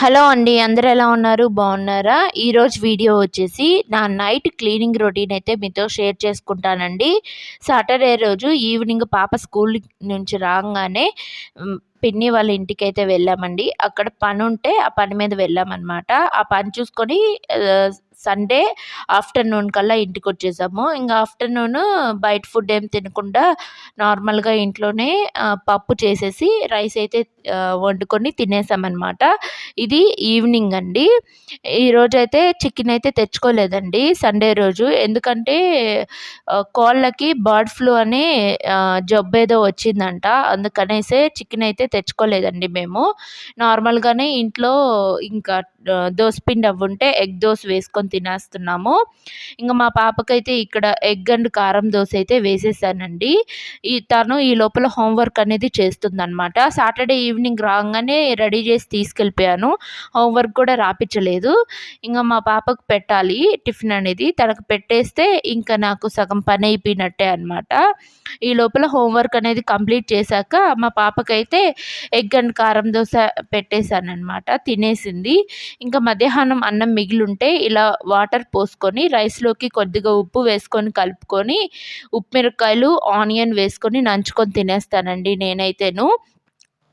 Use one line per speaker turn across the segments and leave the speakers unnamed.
Hello అండి అందరు ఎలా ఉన్నారు? బాగున్నారా? ఈరోజు వీడియో వచ్చేసి నా నైట్ క్లీనింగ్ రొటీన్ అయితే మీతో షేర్ చేసుకుంటానండి. సాటర్డే రోజు ఈవినింగ్ పాప స్కూల్ నుంచి రాగానే పిన్ని వాళ్ళ ఇంటికి అయితే వెళ్ళామండి. అక్కడ పని ఉంటే ఆ పని మీద వెళ్ళామన్నమాట. ఆ పని చూసుకొని సండే ఆఫ్టర్నూన్ కల్లా ఇంటికి వచ్చేసాము. ఇంకా ఆఫ్టర్నూన్ బయట ఫుడ్ ఏం తినకుండా నార్మల్గా ఇంట్లోనే పప్పు చేసేసి రైస్ అయితే వండుకొని తినేసామన్నమాట. ఇది ఈవినింగ్ అండి. ఈరోజు అయితే చికెన్ అయితే తెచ్చుకోలేదండి సండే రోజు. ఎందుకంటే కోళ్ళకి బర్డ్ ఫ్లూ అనే జబ్బు ఏదో వచ్చిందంట. అందుకనేసే చికెన్ అయితే తెచ్చుకోలేదండి మేము. నార్మల్గానే ఇంట్లో ఇంకా ఆ, దోసపిండి అవి ఉంటే ఎగ్ దోశ వేసుకొని తినేస్తున్నాము. ఇంకా మా పాపకైతే ఇక్కడ ఎగ్ అండ్ కారం దోశ అయితే వేసేసానండి. ఈ తను ఈ లోపల హోంవర్క్ అనేది చేస్తుందన్నమాట. సాటర్డే ఈవినింగ్ రాగానే రెడీ చేసి తీసుకెళ్ళిపోయాను. హోంవర్క్ కూడా రాపించలేదు ఇంకా మా పాపకు పెట్టాలి టిఫిన్ అనేది. తనకు పెట్టేస్తే ఇంకా నాకు సగం పని అయిపోయినట్టే అనమాట ఈ లోపల హోంవర్క్ అనేది కంప్లీట్ చేశాక మా పాపకైతే ఎగ్ అండ్ కారం దోశ పెట్టేశాను అనమాట తినేసింది. ఇంకా మధ్యాహ్నం అన్నం మిగిలింటే ఇలా వాటర్ పోసుకొని రైస్లోకి కొద్దిగా ఉప్పు వేసుకొని కలుపుకొని ఉప్పు మిరపకాయలు ఆనియన్ వేసుకొని నంచుకొని తినేస్తానండి నేనైతేను.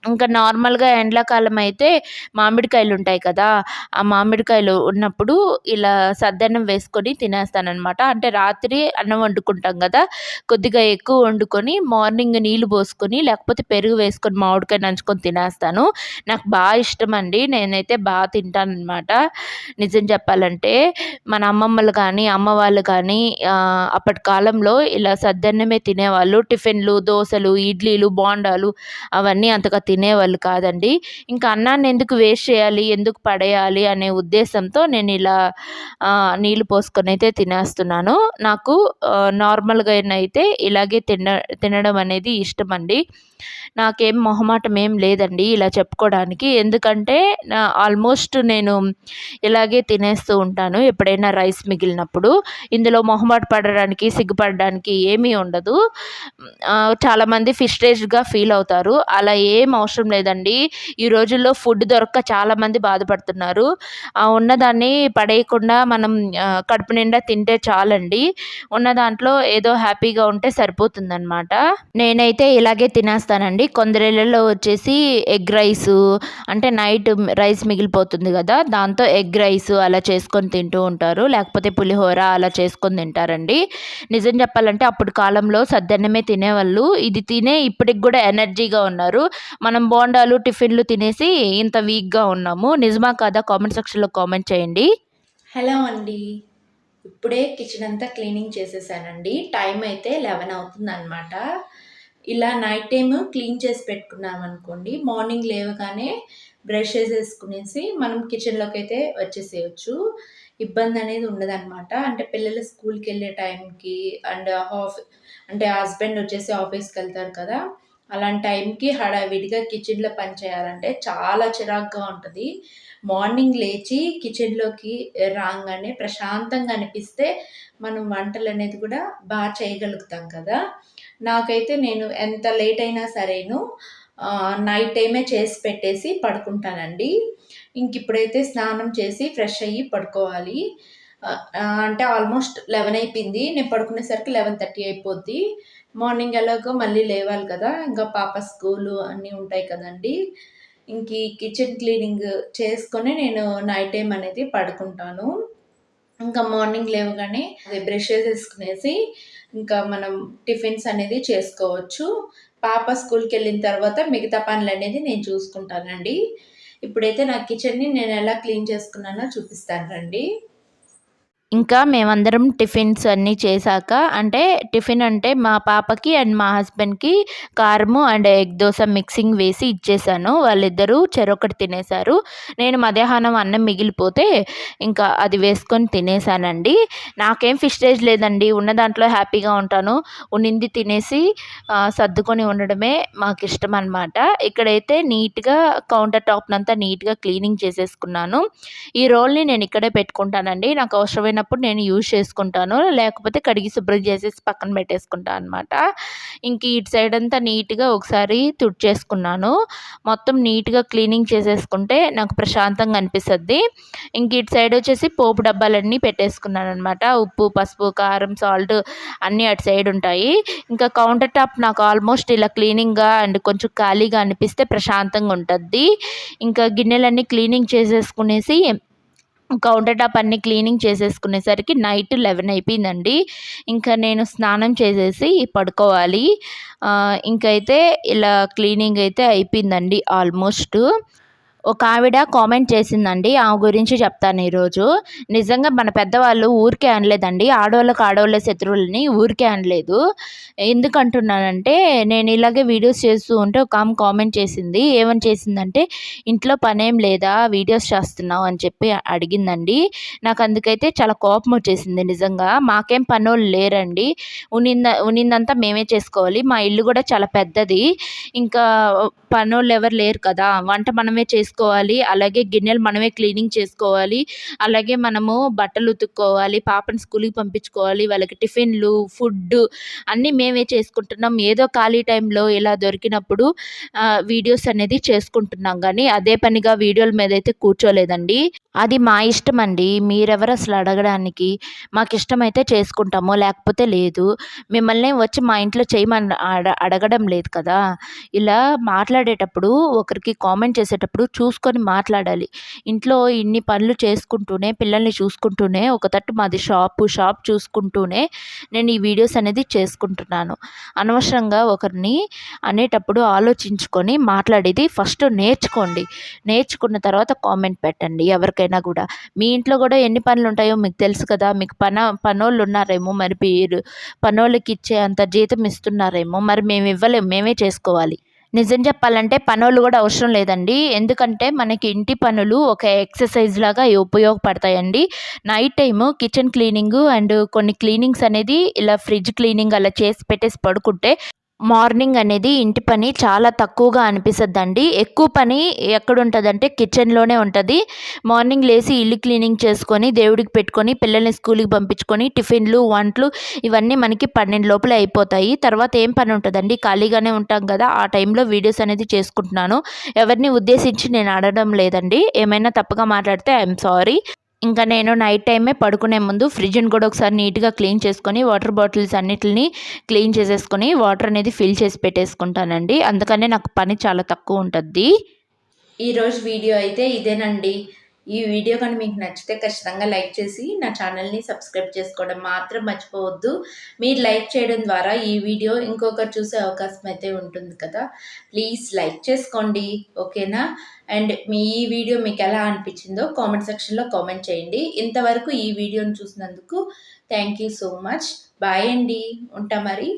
ఇంకా నార్మల్గా ఎండాకాలం అయితే మామిడికాయలు ఉంటాయి కదా ఆ మామిడికాయలు ఉన్నప్పుడు ఇలా సద్దన్నం వేసుకొని తినేస్తానమాట అంటే రాత్రి అన్నం వండుకుంటాం కదా కొద్దిగా ఎక్కువ వండుకొని మార్నింగ్ నీళ్ళు పోసుకొని లేకపోతే పెరుగు వేసుకొని మామిడికాయ నంచుకొని తినేస్తాను. నాకు బాగా ఇష్టం అండి నేనైతే బాగా తింటానమాట నిజం చెప్పాలంటే మన అమ్మమ్మలు కానీ అమ్మ వాళ్ళు కానీ అప్పటి కాలంలో ఇలా సద్దన్నమే తినేవాళ్ళు. టిఫిన్లు దోశలు ఇడ్లీలు బోండాలు అవన్నీ అంతగా తినేవాళ్ళు కాదండి. ఇంకా అన్నాన్ని ఎందుకు వేస్ట్ చేయాలి ఎందుకు పడేయాలి అనే ఉద్దేశంతో నేను ఇలా నీళ్ళు పోసుకొని అయితే తినేస్తున్నాను. నాకు నార్మల్గా అయితే ఇలాగే తిన తినడం అనేది ఇష్టం అండి. నాకేం మొహమాటం ఏం లేదండి ఇలా చెప్పుకోవడానికి. ఎందుకంటే నా ఆల్మోస్ట్ నేను ఇలాగే తినేస్తూ ఉంటాను ఎప్పుడైనా రైస్ మిగిలినప్పుడు. ఇందులో మొహమాట పడడానికి సిగ్గుపడడానికి ఏమీ ఉండదు. చాలామంది ఫిస్టేజ్గా ఫీల్ అవుతారు. అలా ఏం అవసరం లేదండి. ఈ రోజుల్లో ఫుడ్ దొరక్క చాలామంది బాధపడుతున్నారు. ఆ ఉన్నదాన్ని పడేయకుండా మనం కడుపు నిండా తింటే చాలండి. ఉన్న దాంట్లో ఏదో హ్యాపీగా ఉంటే సరిపోతుందన్నమాట. నేనైతే ఇలాగే తినేస్తాను. చేస్తానండి. కొందరిళ్ళలో వచ్చేసి ఎగ్ రైస్ అంటే నైట్ రైస్ మిగిలిపోతుంది కదా దాంతో ఎగ్ రైస్ అలా చేసుకొని తింటూ ఉంటారు. లేకపోతే పులిహోర అలా చేసుకొని తింటారండి. నిజం చెప్పాలంటే అప్పుడు కాలంలో సద్దన్నమే తినేవాళ్ళు. ఇది తినే ఇప్పటికి కూడా ఎనర్జీగా ఉన్నారు. మనం బోండాలు టిఫిన్లు తినేసి ఇంత వీక్గా ఉన్నాము. నిజమా కాదా? కామెంట్ సెక్షన్లో కామెంట్ చేయండి.
హలో అండి. ఇప్పుడే కిచెన్ అంతా క్లీనింగ్ చేసేసానండి. టైం అయితే లెవెన్ అవుతుంది అనమాట ఇలా నైట్ టైం క్లీన్ చేసి పెట్టుకున్నాం అనుకోండి మార్నింగ్ లేవగానే బ్రష్ చేసేసుకునేసి మనం కిచెన్లోకి అయితే వచ్చేసేయచ్చు. ఇబ్బంది అనేది ఉండదన్నమాట. అంటే పిల్లలు స్కూల్కి వెళ్ళే టైంకి అండ్ హాఫ్ అంటే హస్బెండ్ వచ్చేసి ఆఫీస్కి వెళ్తారు కదా అలాంటి టైంకి హడావిడిగా కిచెన్లో పని చేయాలంటే చాలా చిరాగ్గా ఉంటుంది. మార్నింగ్ లేచి కిచెన్లోకి రాగానే ప్రశాంతంగా అనిపిస్తే మనం వంటలు అనేది కూడా బాగా చేయగలుగుతాం కదా. నాకైతే నేను ఎంత లేట్ అయినా సరేను నైట్ టైమే చేసి పెట్టేసి పడుకుంటానండి. ఇంక ఇప్పుడైతే స్నానం చేసి ఫ్రెష్ అయ్యి పడుకోవాలి. అంటే ఆల్మోస్ట్ లెవెన్ అయిపోయింది. నేను పడుకునేసరికి లెవెన్ థర్టీ అయిపోద్ది. మార్నింగ్ ఎలాగో మళ్ళీ లేవాలి కదా. ఇంకా పాప స్కూలు అన్నీ ఉంటాయి కదండి. ఇంక కిచెన్ క్లీనింగ్ చేసుకొని నేను నైట్ టైం అనేది పడుకుంటాను. ఇంకా మార్నింగ్ లేవగానే అది బ్రష్ వేసుకునేసి ఇంకా మనం టిఫిన్స్ అనేది చేసుకోవచ్చు. పాప స్కూల్కి వెళ్ళిన తర్వాత మిగతా పనులు అనేది నేను చూసుకుంటానండి. ఇప్పుడైతే నా కిచెన్ని నేను ఎలా క్లీన్ చేసుకున్నానో చూపిస్తాను రండి.
ఇంకా మేమందరం టిఫిన్స్ అన్నీ చేశాక అంటే టిఫిన్ అంటే మా పాపకి అండ్ మా హస్బెండ్కి కారము అండ్ ఎగ్ దోశ మిక్సింగ్ వేసి ఇచ్చేసాను. వాళ్ళిద్దరూ చెరొకటి తినేశారు. నేను మధ్యాహ్నం అన్నం మిగిలిపోతే ఇంకా అది వేసుకొని తినేసానండి నాకేం ఫిస్టేజ్ లేదండి. ఉన్న దాంట్లో హ్యాపీగా ఉంటాను. ఉన్నింది తినేసి సర్దుకొని ఉండడమే మాకు ఇష్టం అనమాట ఇక్కడైతే నీట్గా కౌంటర్ టాప్నంతా నీట్గా క్లీనింగ్ చేసేసుకున్నాను. ఈ రోల్ని నేను ఇక్కడే పెట్టుకుంటానండి. నాకు అవసరమైన లేనప్పుడు నేను యూజ్ చేసుకుంటాను. లేకపోతే కడిగి శుభ్రం చేసేసి పక్కన పెట్టేసుకుంటాను అనమాట ఇంక ఇటు సైడ్ అంతా నీట్గా ఒకసారి తుడిచేసుకున్నాను. మొత్తం నీట్గా క్లీనింగ్ చేసేసుకుంటే నాకు ప్రశాంతంగా అనిపిస్తుంది. ఇంక ఇటు సైడ్ వచ్చేసి పోపు డబ్బాలన్నీ పెట్టేసుకున్నాను అనమాట ఉప్పు పసుపు కారం సాల్ట్ అన్నీ అటు సైడ్ ఉంటాయి. ఇంకా కౌంటర్ టాప్ నాకు ఆల్మోస్ట్ ఇలా క్లీనింగ్గా అండ్ కొంచెం ఖాళీగా అనిపిస్తే ప్రశాంతంగా ఉంటుంది. ఇంకా గిన్నెలన్నీ క్లీనింగ్ చేసేసుకునేసి కౌంటర్ టాప్ అన్ని క్లీనింగ్ చేసేసుకునేసరికి నైట్ లెవెన్ అయిపోయిందండి. ఇంకా నేను స్నానం చేసేసి పడుకోవాలి. ఇంకైతే ఇలా క్లీనింగ్ అయితే అయిపోయిందండి ఆల్మోస్ట్. ఒక ఆవిడ కామెంట్ చేసిందండి ఆమె గురించి చెప్తాను ఈరోజు. నిజంగా మన పెద్దవాళ్ళు ఊరికే అనలేదండి ఆడవాళ్ళకి ఆడవాళ్ళ శత్రువులని ఊరికే అనలేదు. ఎందుకంటున్నానంటే నేను ఇలాగే వీడియోస్ చేస్తూ ఉంటే ఒక ఆమె కామెంట్ చేసింది ఏమని చేసిందంటే ఇంట్లో పనేం లేదా వీడియోస్ చేస్తున్నావు అని చెప్పి అడిగిందండి. నాకు అందుకైతే చాలా కోపం వచ్చేసింది నిజంగా. మాకేం పనోళ్ళు లేరండి. ఉనింద ఉనిందంతా మేమే చేసుకోవాలి. మా ఇల్లు కూడా చాలా పెద్దది. ఇంకా పనోళ్ళు ఎవరు లేరు కదా వంట మనమే చేసుకోవాలి అలాగే గిన్నెలు మనమే క్లీనింగ్ చేసుకోవాలి. అలాగే మనము బట్టలు ఉతుక్కోవాలి. పాపని స్కూల్కి పంపించుకోవాలి. వాళ్ళకి టిఫిన్లు ఫుడ్ అన్నీ మేమే చేసుకుంటున్నాం. ఏదో ఖాళీ టైంలో ఇలా దొరికినప్పుడు వీడియోస్ అనేది చేసుకుంటున్నాం. కానీ అదే పనిగా వీడియోల మీద అయితే కూర్చోలేదండి. అది మా ఇష్టం అండి. మీరెవరు అసలు అడగడానికి? మాకు ఇష్టమైతే చేసుకుంటాము లేకపోతే లేదు. మిమ్మల్ని వచ్చి మా ఇంట్లో చేయమని అడ అడగడం లేదు కదా. ఇలా మాట్లాడేటప్పుడు ఒకరికి కామెంట్ చేసేటప్పుడు చూసుకొని మాట్లాడాలి. ఇంట్లో ఇన్ని పనులు చేసుకుంటూనే పిల్లల్ని చూసుకుంటూనే ఒక తట్టు మాది షాపు షాప్ చూసుకుంటూనే నేను ఈ వీడియోస్ అనేది చేసుకుంటున్నాను. అనవసరంగా ఒకరిని అనేటప్పుడు ఆలోచించుకొని మాట్లాడేది ఫస్ట్ నేర్చుకోండి. నేర్చుకున్న తర్వాత కామెంట్ పెట్టండి ఎవరికైనా కూడా. మీ ఇంట్లో కూడా ఎన్ని పనులు ఉంటాయో మీకు తెలుసు కదా. మీకు పన పనోళ్ళు ఉన్నారేమో మరి మీరు పనోళ్ళకి ఇచ్చే అంత జీతం ఇస్తున్నారేమో మరి మేము ఇవ్వలేము మేమే చేసుకోవాలి. నిజం చెప్పాలంటే పనులు కూడా అవసరం లేదండి. ఎందుకంటే మనకి ఇంటి పనులు ఒక ఎక్సర్సైజ్ లాగా ఉపయోగపడతాయండి. Night time kitchen cleaning and కొన్ని క్లీనింగ్స్ అనేది ఇలా ఫ్రిడ్జ్ క్లీనింగ్ అలా చేసి పెట్టేసి పడుకుంటే మార్నింగ్ అనేది ఇంటి పని చాలా తక్కువగా అనిపిస్తుందండి. ఎక్కువ పని ఎక్కడ ఉంటుందంటే కిచెన్లోనే ఉంటుంది. మార్నింగ్ లేచి ఇల్లు క్లీనింగ్ చేసుకొని దేవుడికి పెట్టుకొని పిల్లల్ని స్కూల్కి పంపించుకొని టిఫిన్లు వంటలు ఇవన్నీ మనకి పన్నెండు లోపల అయిపోతాయి. తర్వాత ఏం పని ఉంటుందండి? ఖాళీగానే ఉంటాం కదా ఆ టైంలో వీడియోస్ అనేది చేసుకుంటున్నాను. ఎవరిని ఉద్దేశించి నేను అడగడం లేదండి. ఏమైనా తప్పుగా మాట్లాడితే ఐఎమ్ సారీ. ఇంకా నేను నైట్ టైమే పడుకునే ముందు ఫ్రిడ్జ్ని కూడా ఒకసారి నీట్గా క్లీన్ చేసుకొని వాటర్ బాటిల్స్ అన్నిటిని క్లీన్ చేసేసుకొని వాటర్ అనేది ఫిల్ చేసి పెట్టేసుకుంటానండి. అందుకనే నాకు పని చాలా తక్కువ ఉంటుంది
ఈరోజు వీడియో అయితే ఇదేనండి. ఈ వీడియో కానీ మీకు నచ్చితే ఖచ్చితంగా లైక్ చేసి నా ఛానల్ని సబ్స్క్రైబ్ చేసుకోవడం మాత్రం మర్చిపోవద్దు. మీరు లైక్ చేయడం ద్వారా ఈ వీడియో ఇంకొకరు చూసే అవకాశం అయితే ఉంటుంది కదా. ప్లీజ్ లైక్ చేసుకోండి. ఓకేనా? అండ్ మీ ఈ వీడియో మీకు ఎలా అనిపించిందో కామెంట్ సెక్షన్లో కామెంట్ చేయండి. ఇంతవరకు ఈ వీడియోని చూసినందుకు thank you so much. Bye అండి. ఉంటా మరి.